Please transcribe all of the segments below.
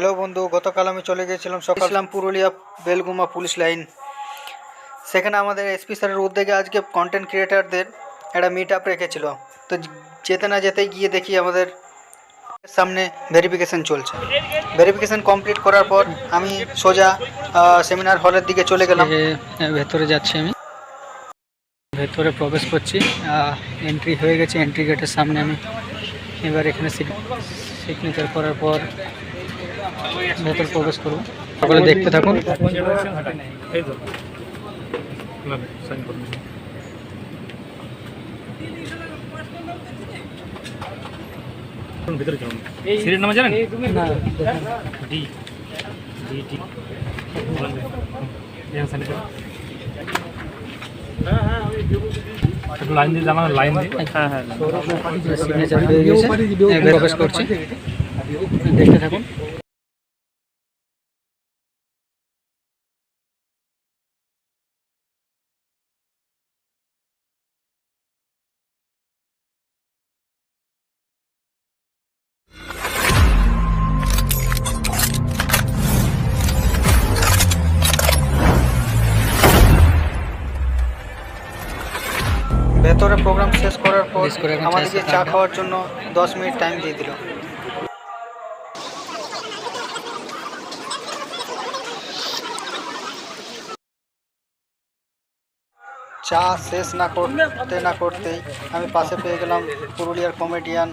Hello বন্ধু গতকাল আমি চলে গিয়েছিলাম সকাল পুরুলিয়া বেলগুমা পুলিশ লাইন। সেখানে আমাদের এসপি স্যারের উদ্যোগে আজকে কন্টেন্ট ক্রিয়েটারদের একটা মিট আপ রেখেছিল। তো যেতে না যেতেই গিয়ে দেখি আমাদের সামনে ভেরিফিকেশন চলছে। ভেরিফিকেশন কমপ্লিট করার পর আমি সোজা সেমিনার হলের দিকে চলে গেলাম। ভেতরে যাচ্ছি আমি। ভেতরে প্রবেশ করছি। এন্ট্রি হয়ে গেছে। এন্ট্রি গেটের সামনে আমি এবার এখানে সিগনেচার করার পর ভেতর প্রবেশ করব সকলে দেখতে থাকুন। লাইন লাইন হ্যাঁ হ্যাঁ, হ্যাঁ, হ্যাঁ। প্রবেশ করছি। দেখতে থাকুন। ভেতরে প্রোগ্রাম শেষ করার পর আমাদেরকে চা খাওয়ার জন্য দশ মিনিট টাইম দিয়ে দিল। চা শেষ না করতে না করতেই আমি পাশে পেয়ে গেলাম পুরুলিয়ার কমেডিয়ান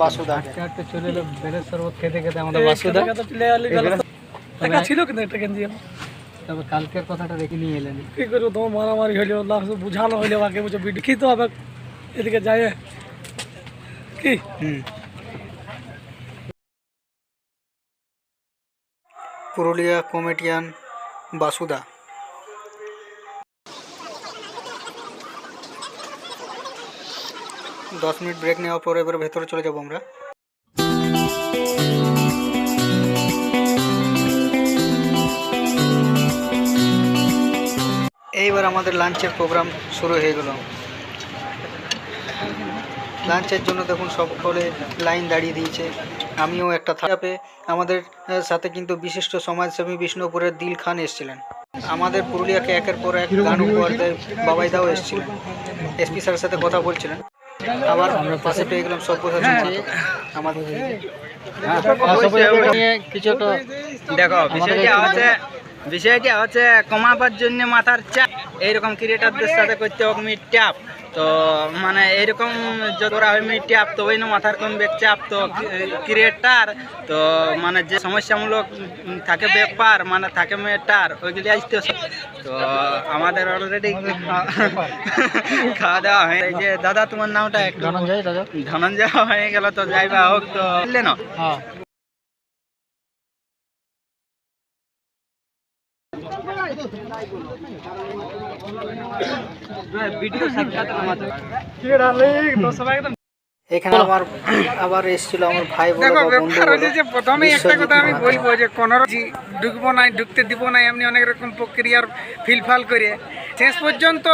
বাসুদাকে। হাঁটতে চলে এলো বেলের শরবত খেতে খেতে আমাদের বাসুদা। ছিল কিন্তু একটা গেঞ্জি তবে কালকের কথাটা রেখে নিয়ে এলেন কি করব তোমার মারামারি হইল লাস্ট বুঝানো হইলে আগে বুঝে বিট খেতে হবে এদিকে যায় কি হুম পুরুলিয়া কমেডিয়ান বাসুদা দশ মিনিট ব্রেক নেওয়ার পর এবার ভেতরে চলে যাব আমরা এইবার আমাদের লাঞ্চের প্রোগ্রাম শুরু হয়ে গেল। লাঞ্চের জন্য দেখুন সকলে লাইন দাঁড়িয়ে দিয়েছে। আমিও একটা থাপে আমাদের সাথে কিন্তু বিশিষ্ট সমাজসেবী বিষ্ণুপুরের দিল খান এসেছিলেন। আমাদের পুরুলিয়াকে একের পর এক গান উপহার দেয় বাবাইদাও এসেছিলেন। এসপি স্যারের সাথে কথা বলছিলেন। আবার আমরা পাশে পেয়ে গেলাম সব্যসাচী মাহাতো। আমাদের কিছু একটা দেখো বিষয়টা হচ্ছে বিষয়টা হচ্ছে কমাবার জন্য মাথার চাপ। এইরকম ক্রিয়েটারদের সাথে করতে হোক মিট ট্যাপ তো মানে এইরকম ওরা হয় মিট ট্যাপ তো ওই না মাথার কমবে চাপ তো ক্রিয়েটার তো মানে যে সমস্যামূলক থাকে ব্যাপার মানে থাকে মেটার ওইগুলি আসতে তো আমাদের অলরেডি খাওয়া দাওয়া হয়ে যে দাদা তোমার নামটা একটু ধনঞ্জয় দাদা। ধনঞ্জয় হয়ে গেল তো যাইবা হোক তো না? এখানে আমার আবার এসেছিল আমার ভাই দেখো বা বন্ধু হচ্ছে যে প্রথমেই একটা কথা আমি বলব যে কোনো ঢুকবো না ঢুকতে দিব না এমনি অনেক রকম প্রক্রিয়ার ফিলফাল করে। শেষ পর্যন্ত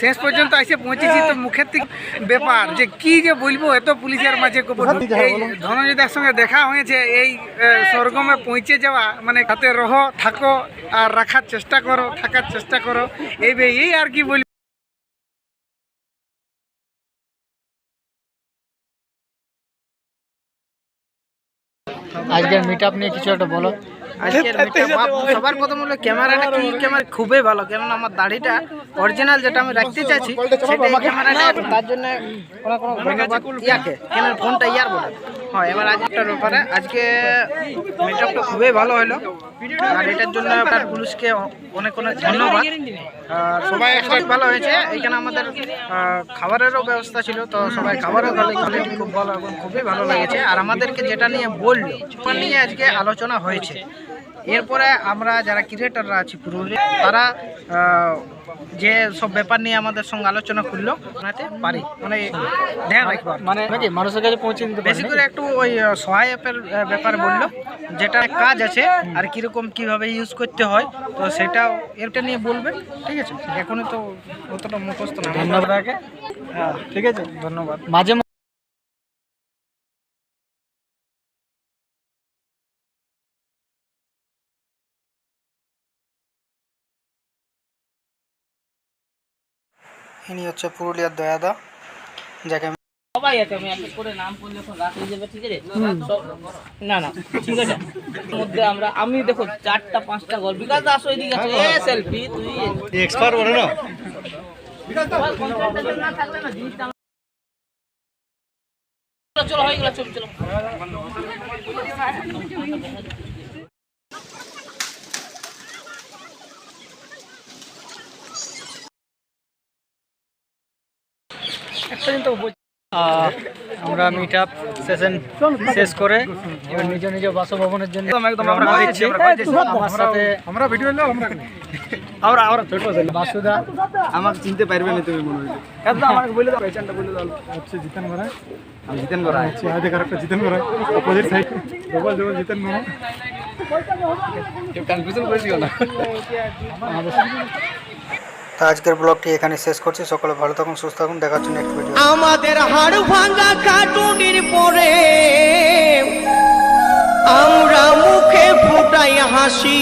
শেষ পর্যন্ত এসে পৌঁছেছি তো মুখের থেকে ব্যাপার যে কি যে বলব এত পুলিশের মাঝে কবর। এই ধনঞ্জয়দার সঙ্গে দেখা হয়েছে এই আহ, স্বর্গমে পৌঁছে যাওয়া মানে হাতে রহ থাকো আর রাখার চেষ্টা করো থাকার চেষ্টা করো এই এই আর কি বলব আজকের মিট আপ নিয়ে কিছু একটা বলো আজকের সবার প্রথম হলো ক্যামেরাটা কি? ক্যামেরা খুবই ভালো। কেননা আমার দাড়িটা অরিজিনাল যেটা আমি রাখতে চাইছি সেটা ক্যামেরাটা তার জন্য কোনো কোনো ধন্যবাদ ইয়াকে। কেন ফোনটা ইয়ার বলে। হ্যাঁ এবার আজকের ব্যাপারে আজকে মিটআপটা খুবই ভালো হলো। আর এটার জন্য আপনার পুলিশকে অনেক অনেক ধন্যবাদ। আর সবাই একসাথে ভালো হয়েছে। এখানে আমাদের খাবারেরও ব্যবস্থা ছিল। তো সবাই খাবারের কোয়ালিটি খুব ভালো এবং খুবই ভালো লেগেছে। আর আমাদেরকে যেটা নিয়ে বলল ওটা নিয়ে আজকে আলোচনা হয়েছে। এরপরে আমরা যারা ক্রিয়েটাররা আছি পুরুলিয়া তারা যে সব ব্যাপার নিয়ে আমাদের সঙ্গে আলোচনা করল ওনাতে পারি। মানে ধ্যান রাখব আর কি। মানে নাকি মানুষের কাছে পৌঁছে দিতে বেশি করে একটু ওই সহায়কের আহ, ব্যাপার বলল যেটা কাজ আছে আর কীরকম কীভাবে ইউজ করতে হয় তো সেটাও এটা নিয়ে বলবেন ঠিক আছে? এখনই তো অতটা মুখস্থ না। ধন্যবাদ। হ্যাঁ। ঠিক আছে ধন্যবাদ। মাঝে ইনি হচ্ছে পুরুলিয়ার দয়াদা যাকে আমি সবাই আছে আমি একটা করে নাম করলে এখন রাত হয়ে যাবে ঠিক আছে? না না ঠিক আছে। মধ্যে আমরা আমি দেখো চারটা পাঁচটা গল্প। বিকাশ দাস ওইদিকে আছে। এ সেলফি তুই এক্সপার্ট বলে না না থাকলে না জিনিসটা চলো, চলো হয়ে গেল চলো চলো একটা দিন তো বল- আমরা মিট আপ সেশন শেষ করে এবার নিজ নিজ বাসভবনের জন্য রওনা দিচ্ছি। আমার সাথে আমরা ভিডিও নিলাম আমরা আমরা আমরা ছোট বাসুদা আমাকে চিনতে পারবে না তুমি মনে হয় একদম আমাকে বলে দাও পেছনটা বলে দাও হচ্ছে জিতেন আমি জিতেন কারেক্টটা জিতেন করা অপোজিট সাইড ডবল ডবল জিতেন করা কেউ কনফিউশন করে দিও না তা আজকের ব্লগটি এখানে শেষ করছি। সকলে ভালো থাকুন, সুস্থ থাকুন। দেখার জন্য নেক্সট ভিডিও আমাদের হাড় ভাঙা কাটুনির পরে আমরা মুখে ফুটাই হাসি।